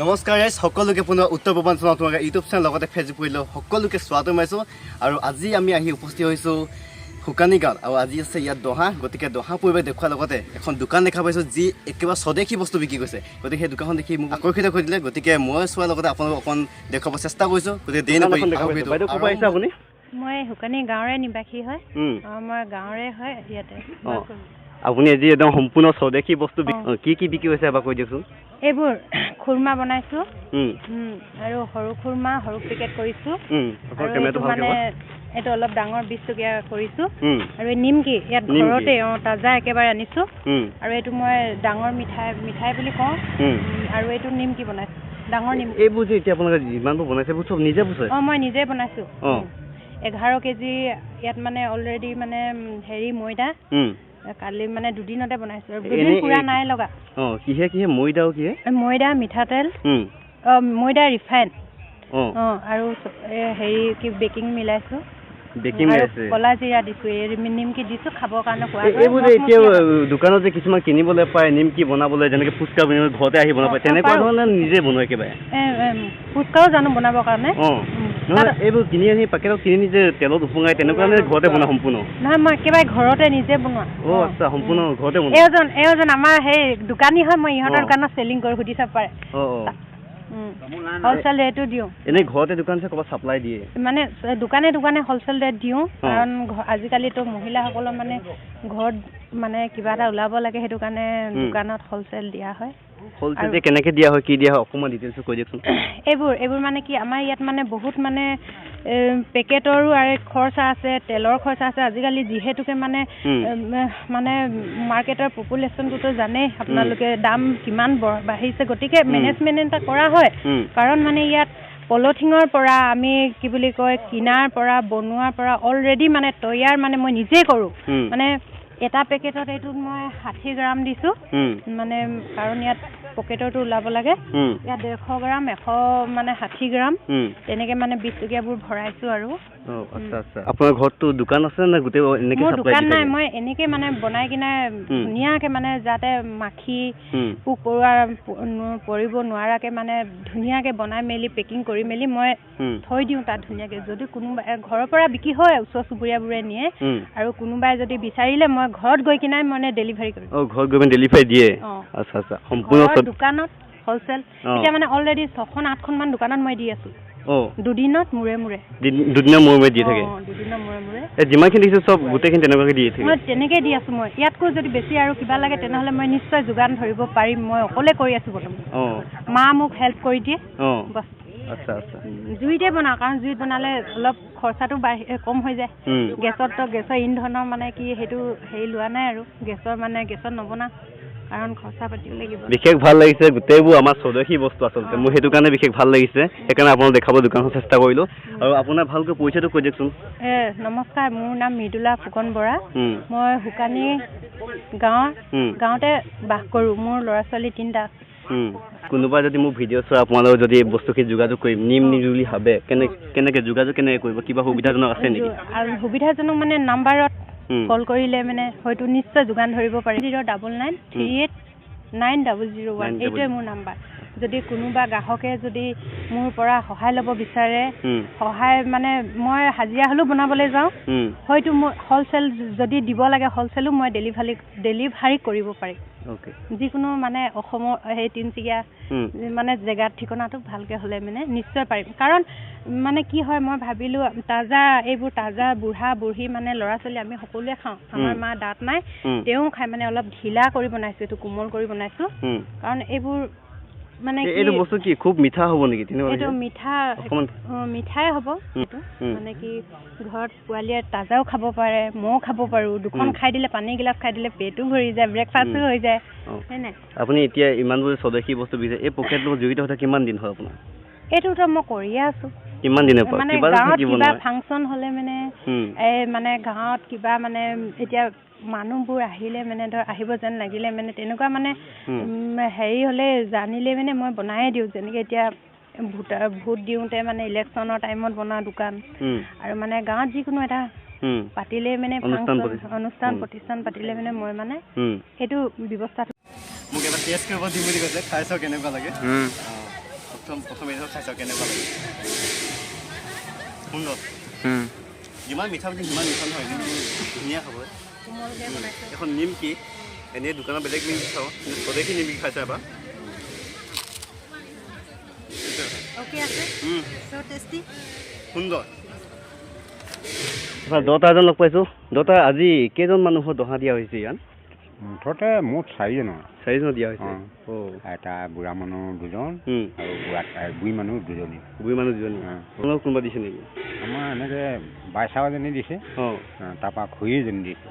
নমস্কাৰ গাইজ সকলোকে পুনৰ উত্তৰ পূৰ্বাঞ্চলৰ তোমালোকে ইউটিউব চেনেল লগতে ফেচবুক কৰিলোঁ সকলোকে চোৱাটো মাৰিছোঁ আৰু আজি আমি আহি উপস্থিত হৈছোঁ শুকানী গাঁৱত। আৰু আজি আছে ইয়াত দহা গতিকে দহা পৰিৱেশ দেখুওৱাৰ লগতে এখন দোকান দেখা পাইছোঁ যি একেবাৰে স্বদেশী বস্তু বিক্ৰী কৰিছে। গতিকে সেই দোকানখন দেখি মোক আকৰ্ষিত কৰি দিলে। গতিকে মই চোৱাৰ লগতে আপোনালোকক অকণ দেখুৱাব চেষ্টা কৰিছোঁ। গতিকে দেৰি নকৰি মই শুকানী গাঁৱৰে নিবাসী হয়। মই গাঁৱৰে হয় ইয়াতে। আপুনি আজি একদম সম্পূৰ্ণ স্বদেশী বস্তু কি কি বিক্ৰী হৈছে এবাৰ কৈ দিয়কচোন? এইবোৰ খুৰমা বনাইছোঁ। আৰু সৰু খুৰমা সৰু পেকেট কৰিছোঁ। মানে। এইটো অলপ ডাঙৰ বিছ টকীয়া কৰিছোঁ আৰু এই নিমকি ইয়াত। ঘৰতে অঁ তাজা একেবাৰে আনিছোঁ। আৰু এইটো মই ডাঙৰ মিঠাই মিঠাই বুলি কওঁ। আৰু এইটো নিমকি বনাইছোঁ। ডাঙৰ নিমকি। এইবোৰ যে এতিয়া আপোনালোকে যিমানবোৰ বনাইছে এইবোৰ চব নিজে বনাইছে অঁ মই নিজে বনাইছোঁ। এঘাৰ কেজি ইয়াত মানে অলৰেডি মানে হেৰি ময়দা। কালি মানে দুদিনতে বনাইছোঁ। দুদিন পুৰা নাই লগা। অঁ কিহে কিহে? আৰু কিহে? ময়দা মিঠাতেল। অঁ ময়দা ৰিফাইন। অঁ। অঁ আৰু হেৰি কি বেকিং মিলাইছোঁ। বেকিং আৰু আছে ক'লা জিৰা দিছোঁ এই নিমকি দিছোঁ খাবৰ কাৰণে খোৱা এই- এইবোৰ যে এতিয়া দোকানত যে কিছুমান কিনিবলৈ পায় নিমকি বনাবলৈ যেনেকৈ ফুচকা বনাবলৈ ঘৰতে আহি বনাব পায় অঁ, তেনেকুৱা পাৰোঁ। ধৰণে নিজে বনোৱা একেবাৰে। ফুচকাও জানো বনাবৰ কাৰণে? নহয় এইবোৰ কিনি আনি পেকেটত কিনি নিজে তেলত উপঙাই তেনেকুৱা নে ঘৰতে বনোৱা সম্পূৰ্ণ। নহয় মই একেবাৰে ঘৰতে নিজে বনোৱা। অঁ আচ্ছা সম্পূৰ্ণ ঘৰতে বনোৱা। এওজন এওজন আমাৰ সেই দোকানী হয় মই ইহঁতৰ। দোকানত চেলিং কৰি সুধি চাব পাৰে। অঁ অঁ। হ'লচেল ৰেটো দিওঁ। এনেই ঘৰতে দোকান আছে ক'ৰবাত চাপ্লাই দিয়ে? মানে দোকানে দোকানে হ'লচেল ৰেট দিওঁ। কাৰণ আজিকালিতো মহিলাসকলৰ মানে ঘৰত মানে কিবা এটা ওলাব লাগে সেইটো কাৰণে। দোকানত হ'লচেল দিয়া হয়। হ'লচেল আৰু- যে কেনেকৈ দিয়া হয় কি দিয়া হয় অকণমান ডিটেইলছটো কৈ দিয়কচোন। এইবোৰ এইবোৰ মানে কি আমাৰ ইয়াত মানে বহুত মানে পেকেটৰো আৰু খৰচা আছে তেলৰ খৰচা আছে। আজিকালি যিহেতুকে মানে মানে মাৰ্কেটৰ পপুলেশ্যনটোতো জানেই আপোনালোকে দাম কিমান বাঢ়িছে। গতিকে। মেনেজমেণ্ট এটা কৰা হয়। কাৰণ মানে ইয়াত পলথিঙৰ পৰা আমি কি বুলি কয় কিনাৰ পৰা বনোৱাৰ পৰা অলৰেডি মানে তৈয়াৰ মানে মই নিজেই কৰোঁ। মানে এটা পেকেটত এইটোত মই ষাঠি গ্ৰাম দিছোঁ। মানে কাৰণ ইয়াত পকেটৰটো ওলাব লাগে। ইয়াত ডেৰশ গ্ৰাম এশ মানে ষাঠি গ্ৰাম। তেনেকে মানে বিছ টকীয়াবোৰ ভৰাইছোঁ আৰু অঁ আচ্ছা আচ্ছা আপোনাৰ ঘৰততো দোকান আছে নে গোটেই এনেকৈ মোৰ দোকান নাই মই এনেকে মানে বনাই কিনে। ধুনীয়াকে মানে যাতে মাখি। পোক পৰুৱা পৰিব নোৱাৰাকে মানে ধুনীয়াকে বনাই মেলি পেকিং কৰি মেলি মই। থৈ দিওঁ তাত ধুনীয়াকে যদি কোনোবা ঘৰৰ পৰা বিক্ৰী হয় ওচৰ চুবুৰীয়াবোৰে নিয়ে। আৰু কোনোবাই যদি বিচাৰিলে মই ঘৰত গৈ কিনাই মানে ডেলিভাৰী কৰিম অঁ ঘৰত গৈ পিনে ডেলিভাৰী দিয়ে আচ্ছা আচ্ছা সম্পূৰ্ণ দোকানত হ'লচেল। এতিয়া মানে অলৰেডি ছখন আঠখন মান দোকানত মই দি আছোঁ দুদিনত মূৰে মূৰে। দিন- দুদিনৰ মূৰে মূৰে দি থাকে? দুদিনৰ মূৰে মূৰে। যিমানখিনি দিছে চব গোটেইখিনি তেনেকুৱাকৈ থাকে? মই তেনেকেই দি আছোঁ মই। ইয়াতকৈ যদি বেছি আৰু কিবা লাগে তেনেহ'লে মই নিশ্চয় যোগান ধৰিব পাৰিম। মই অকলে কৰি আছোঁ বৰ্তমান মা মোক হেল্প কৰি দিয়ে। বাছ আচ্ছা আচ্ছা। জুইতে বনাওঁ কাৰণ জুইত বনালে অলপ খৰচাটো বাঢ়ি কম হৈ যায়। গেছততো গেছৰ ইন্ধনৰ মানে কি সেইটো হেৰি লোৱা নাই আৰু। গেছৰ মানে গেছত নবনাওঁ। কাৰণ খৰচা পাতিও লাগিব। বিশেষ ভাল লাগিছে গোটেইবোৰ আমাৰ স্বদেশী বস্তু আচলতে। মোৰ সেইটো কাৰণে বিশেষ ভাল লাগিছে। সেইকাৰণে আপোনাক দেখাব দোকানখন চেষ্টা কৰিলোঁ। আৰু আপোনাৰ ভালকৈ পৰিচয়টো কৈ দিয়কচোন। নমস্কাৰ মোৰ নাম মৃদুলা ফুকন বৰা। মই শুকানী গাঁৱৰ গাঁৱতে বাস কৰোঁ। মোৰ ল'ৰা ছোৱালী তিনিটা। উম। কোনোবাই যদি মোক ভিডিঅ' চোৱা আপোনালোকৰ যদি বস্তুখিনি যোগাযোগ কৰিম নিম বুলি ভাবে কেনে কেনেকৈ যোগাযোগ কেনেকৈ কৰিব কিবা সুবিধাজনক আছে নেকি? আৰু সুবিধাজনক মানে নাম্বাৰত কল কৰিলে মানে হয়তো নিশ্চয় যোগান ধৰিব পাৰি। Zero' double nine three eight nine double zero' one. এইটোৱে মোৰ নাম্বাৰ। যদি কোনোবা গ্ৰাহকে যদি মোৰ পৰা সহায় ল'ব বিচাৰে সহায় মানে মই হাজিৰা হ'লেও বনাবলৈ যাওঁ। হয়তো মোৰ হ'লচেল যদি দিব লাগে হ'লচেলো মই ডেলিভাৰী ডেলিভাৰী কৰিব পাৰিম। যিকোনো মানে অসমৰ সেই তিনিচুকীয়া মানে জেগাত ঠিকনাটো ভালকৈ হ'লে মানে নিশ্চয় পাৰিম। কাৰণ মানে কি হয় মই ভাবিলোঁ তাজা এইবোৰ তাজা বুঢ়া বুঢ়ী মানে ল'ৰা ছোৱালী আমি সকলোৱে খাওঁ। আমাৰ। মা দাঁত নাই তেওঁ খাই মানে অলপ ঢিলা কৰি বনাইছোঁ এইটো কোমল কৰি বনাইছোঁ। কাৰণ এইবোৰ মানে এইটো বস্তু কি খুব মিঠা হ'ব নেকি এইটো? মিঠা মিঠাই হ'ব এইটো। মানে কি ঘৰত পোৱালীয়ে তাজাও খাব পাৰে ময়ো খাব পাৰোঁ দুখন। খাই দিলে পানী গিলাচ খাই দিলে পেটো ভৰি যায় ব্ৰেকফাষ্টো। হৈ যায় অঁ। হয় নাই আপুনি এতিয়া ইমানবোৰ স্বদেশী বস্তু বিচাৰে এই লগত জড়িত হৈ কিমান দিন হ'ল আপোনাৰ এইটোতো মই কৰিয়ে আছোঁ কিমান দিনৰ পৰা? মানে কিবা থাকিব কিবা ফাংচন হ'লে মানে এই মানে গাঁৱত কিবা মানে এতিয়া মানুহবোৰ আহিলে মানে ধৰ আহিব যেন লাগিলে মানে তেনেকুৱা মানে হেৰি হ'লে জানিলে মানে মই বনায়ে দিওঁ। যেনেকৈ এতিয়া ভোটা ভোট দিওঁতে মানে ইলেকশ্যনৰ টাইমত বনোৱা দোকান। আৰু মানে গাঁৱত যিকোনো এটা উম, পাতিলেই মানে অনুষ্ঠান প্ৰতিষ্ঠান। পাতিলে মানে মই মানে সেইটো ব্যৱস্থাটো মোক এবাৰ টেষ্ট কৰিব দিম বুলি কৈছে। খাই চাওঁ কেনেকুৱা লাগে? প্ৰথম প্ৰথম এদিনত চাওঁ কেনেকুৱা লাগে? সুন্দৰ যিমান মিঠা বুলি সিমান মিঠা নহয় কিন্তু ধুনীয়া খাবলৈ এখন নিমকি এনেই দোকানত বেলেগ নিমকি খাওঁ কিন্তু নিমকি খাইছে এবাৰ। সুন্দৰ। দহটা এজন লগ পাইছোঁ। দহটা আজি কেইজন মানুহৰ দহা দিয়া হৈছে ইয়াত? মুঠতে মুঠ চাৰিজনৰ। চাৰিজন দিয়া হৈছে। এটা বুঢ়া মানুহ দুজন আৰু বুঢ়া মানুহ দুজনী। বুঢ়ী মানুহ দুজনী। আপোনালোক কোনোবা দিছে নেকি? আমাৰ এনেকৈ বাইচাওজনী দিছে। তাৰপৰা খুৰী এজনী দিছে।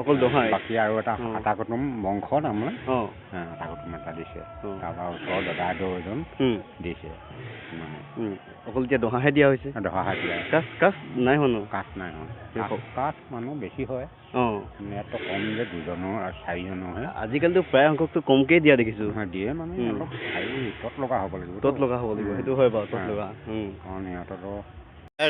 অকল দহাই? বাকী আৰু এটা। আটা কুটুম বংশত আমাৰ। অঁ। অঁ, আটা কুটুম এটা দিছে। তাৰপৰা ওচৰৰ দাদাইদেউ এজন উম, দিছে। মানে অকল এতিয়া দহাহে দিয়া হৈছে? দহা হাজিৰা কাজ কাজ নাই হোৱা ন? কাঠ নাই হোৱা। কাঠ কাঠ মানুহ বেছি হয়। অঁ। ইয়াততো কম যে দুজনৰ আৰু চাৰিজনৰহে আজিকালিতো প্ৰায় সংখ্যকটো কমকেই দিয়া দেখিছোঁ। নহয়, দিয়ে মানে অলপ তত লগা হ'ব লাগিব তত লগা হ'ব লাগিব সেইটো হয় বাৰু তত লগা। কাৰণ সিহঁততো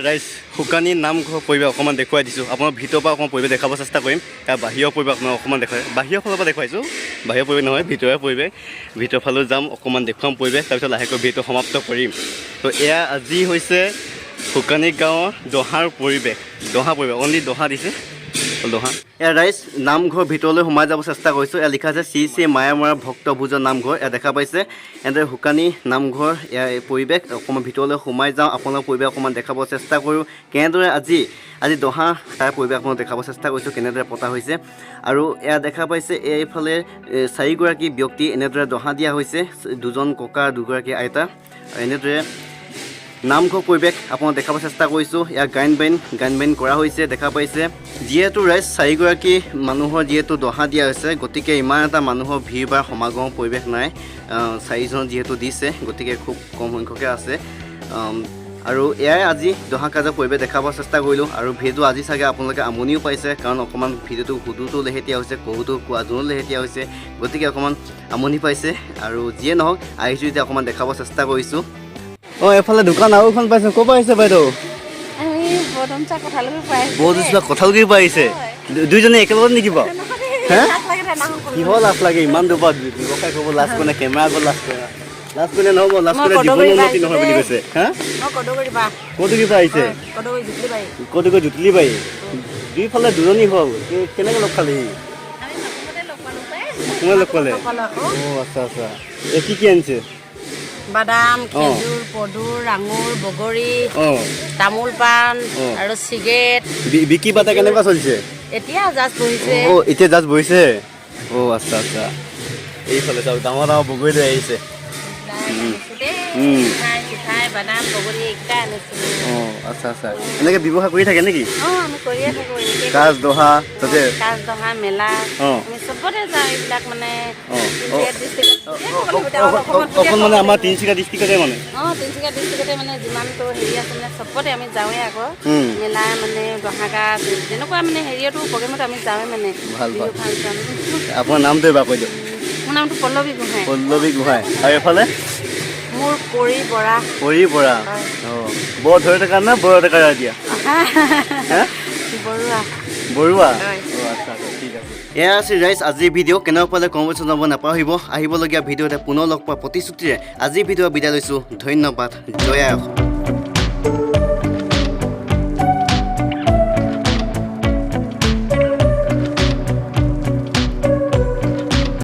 ৰাইজ শুকানী নামঘৰ পৰিৱেশ অকণমান দেখুৱাই দিছোঁ। আপোনাৰ ভিতৰৰ পৰা অকণমান পৰিৱেশ দেখাব চেষ্টা কৰিম। তাৰ বাহিৰৰ পৰিৱেশ আপোনাক অকণমান দেখুৱাই বাহিৰৰ ফালৰ পৰা দেখুৱাইছোঁ বাহিৰৰ পৰিৱেশ নহয় ভিতৰৰ পৰিৱেশ। ভিতৰৰ ফালেও যাম অকণমান দেখুৱাম পৰিৱেশ। তাৰপিছত লাহেকৈ ভিডিঅ'টো সমাপ্ত কৰিম। তো এয়া আজি হৈছে শুকানী গাঁৱৰ দহাৰ পৰিৱেশ। দহা পৰিৱেশ অনলি দহা দিছে। দহা এয়া ৰাইজ নামঘৰ ভিতৰলৈ সোমাই যাব চেষ্টা কৰিছোঁ। এয়া লিখা আছে শ্ৰী শ্ৰী মায়ামৰা ভক্তভোজন নামঘৰ। এয়া দেখা পাইছে। এনেদৰে শুকানী নামঘৰ এই পৰিৱেশ। অকণমান ভিতৰলৈ সোমাই যাওঁ, আপোনালোকৰ পৰিৱেশ অকণমান দেখাব চেষ্টা কৰোঁ। কেনেদৰে আজি আজি দহা, তাৰ পৰিৱেশ আপোনালোক দেখাব চেষ্টা কৰিছোঁ, কেনেদৰে পতা হৈছে। আৰু এয়া দেখা পাইছে, এইফালে চাৰিগৰাকী ব্যক্তি এনেদৰে দহা দিয়া হৈছে। দুজন ককা, দুগৰাকী আইতা। এনেদৰে নামঘৰ পৰিৱেশ আপোনাক দেখাব চেষ্টা কৰিছোঁ। ইয়াত গায়ন বায়ন গায়ন বায়ন কৰা হৈছে দেখা পাইছে। যিহেতু ৰাইজ চাৰিগৰাকী মানুহৰ যিহেতু দহা দিয়া হৈছে গতিকে ইমান এটা মানুহৰ ভিৰ বা সমাগমৰ পৰিৱেশ নাই। চাৰিজন যিহেতু দিছে গতিকে খুব কম সংখ্যকে আছে। আৰু এয়াই আজি দহা কাজৰ পৰিৱেশ দেখাব চেষ্টা কৰিলোঁ। আৰু ভিডিঅ'টো আজি চাগে আপোনালোকে আমনিও পাইছে কাৰণ অকণমান ভিডিঅ'টো সুদোটো লেহেতীয়া হৈছে কহুটো কোৱাজনো লেহেতীয়া হৈছে। গতিকে অকণমান আমনি পাইছে। আৰু যিয়ে নহওক আহিছোঁ যেতিয়া অকণমান দেখাব চেষ্টা কৰিছোঁ। অঁ এফালে দোকান আৰু এখন পাইছোঁ। ক'ৰ পৰা আহিছে বাইদেউ? কিবা কঁঠালগুৰি পৰা আহিছে। দুইজনে একেলগত নেকি বাৰু? হে? কিহৰ লাজ লাগে? ইমান দূৰ পৰা ব্যৱসায় কৰিব লাজ কৰে কেমেৰা আগত লাজ কৰে। লাজ নহ'ব? লাজ মই জীৱন উন্নতি নহয় বুলি কৈছে? হা? কদগৰী কিবা আহিছে? কদগৰী জুতলি বাৰী দুইফালে দুজনী হ'ল। কেনেকৈ লগ খালি কোনে লগ পালে অঁ আচ্ছা আচ্ছা। কি কি আনিছে? বাদাম খেজুৰ পদুৰ আঙুৰ বগৰী তামোল পাণ। আৰু চিগেট। বি- বিক্ৰী পাতা কেনেকুৱা চলিছে? এতিয়া জাষ্ট বহিছে। অ' এতিয়া জাষ্ট বহিছে? অঁ আচ্ছা আচ্ছা। এইফালে চাওক ডাঙৰ ডাঙৰ বগৰী লৈ আহিছে। চিঠাই বাদাম বগৰী এইকেইটা আনিছো অঁ আচ্ছা আচ্ছা। এনেকৈ ব্যৱসায় কৰি থাকে নেকি? অঁ আমি কৰিয়ে থাকো কাজ দহা তাতে? কাজ দহা মেলা আমি চবতে যাওঁ এইবিলাক মানে অকল মানে আমাৰ তিনিচুকীয়া ডিষ্ট্ৰিক্টতে মানে? অঁ তিনিচুকীয়া ডিষ্ট্ৰিক্টতে মানে যিমানটো হেৰি আছে মানে চবতে আমি যাওঁৱে আকৌ। মেলা মানে দহা কাজ যেনেকুৱা মানে হেৰিয়তো প্ৰগ্ৰেমত আমি যাওঁৱে মানে। ভালো, ভালো। আপোনাৰ নামটো এবাৰ কৈ দিয়ক। মোৰ নামটো পল্লৱী গোহাঁই। পল্লৱী গোহাঁই। আৰু এইফালে মোৰ পৰি বৰা পৰি বৰা। অঁ। বৰ ধৰি থকা নে বৰ ডেকা দিয়া? বৰুৱা। বৰুৱা? আচ্ছা ঠিক আছে। এয়া আছিল ৰাইজ আজিৰ ভিডিঅ' কেনেকুৱা পালে কমেণ্ট জনাব নাপাহৰিব। আহিবলগীয়া ভিডিঅ'তে পুনৰ লগ পোৱা প্ৰতিশ্ৰুতিৰে আজিৰ ভিডিঅ' বিদায় লৈছোঁ। ধন্যবাদ। জয় অসম